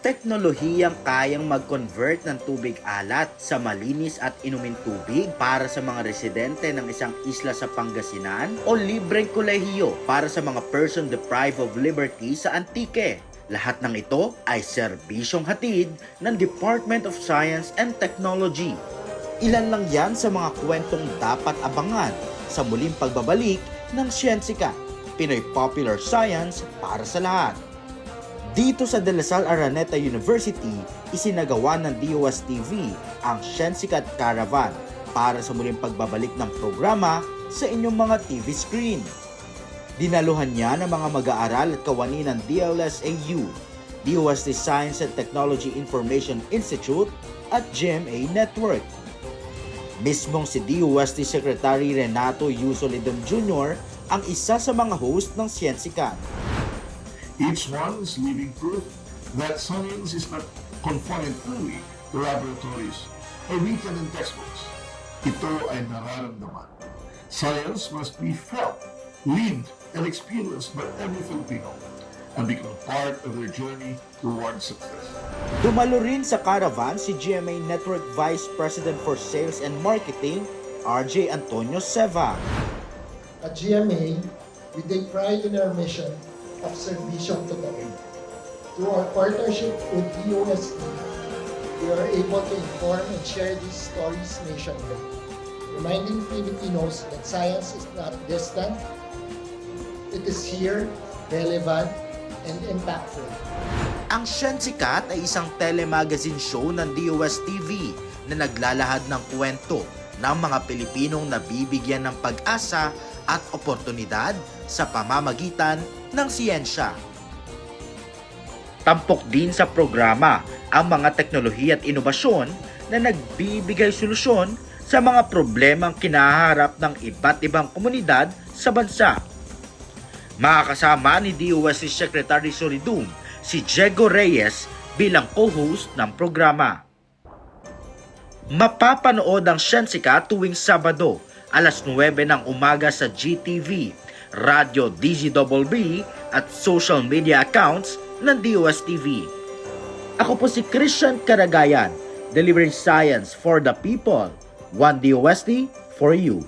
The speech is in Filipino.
teknolohiyang kayang mag-convert ng tubig alat sa malinis at inumin tubig para sa mga residente ng isang isla sa Pangasinan o libreng kolehiyo para sa mga person deprived of liberty sa Antique. Lahat ng ito ay serbisyong hatid ng Department of Science and Technology. Ilan lang yan sa mga kwentong dapat abangan sa muling pagbabalik ng Siyensika, Pinoy Popular Science para sa lahat. Dito sa De La Salle Araneta University, isinagawa ng DOS-TV ang Siyensika at Caravan para sa muling pagbabalik ng programa sa inyong mga TV screen. Dinaluhan niya ng mga mag-aaral at kawani ng DLSAU, DOST Science and Technology Information Institute at GMA Network. Mismong si DOST Secretary Renato Yusolidon Jr. ang isa sa mga host ng Siyensikan. Each one is living proof that science is not confined only to laboratories or written in textbooks. Ito ay nararamdaman. Science must be felt, lived, and experienced by every Filipino and become part of their journey towards success. Dumalo rin sa caravan si GMA Network Vice President for Sales and Marketing, RJ Antonio Seva. At GMA, we take pride in our mission of serbisyong totoo. Through our partnership with DOST, we are able to inform and share these stories nationwide, reminding Filipinos that science is not distant, it is here, relevant, and impactful. Ang Siyensikat ay isang telemagazine show ng DOS-TV na naglalahad ng kwento ng mga Pilipinong nabibigyan ng pag-asa at oportunidad sa pamamagitan ng siyensya. Tampok din sa programa ang mga teknolohiya at inobasyon na nagbibigay solusyon sa mga problemang kinaharap ng iba't ibang komunidad sa bansa. Makakasama ni DOST Secretary Solidum si Diego Reyes bilang co-host ng programa. Mapapanood ang Siyensika tuwing Sabado, alas 9 ng umaga sa GTV, Radyo DZBB at social media accounts ng DOSTV. Ako po si Christian Karagayan, delivering science for the people. One DOST for you.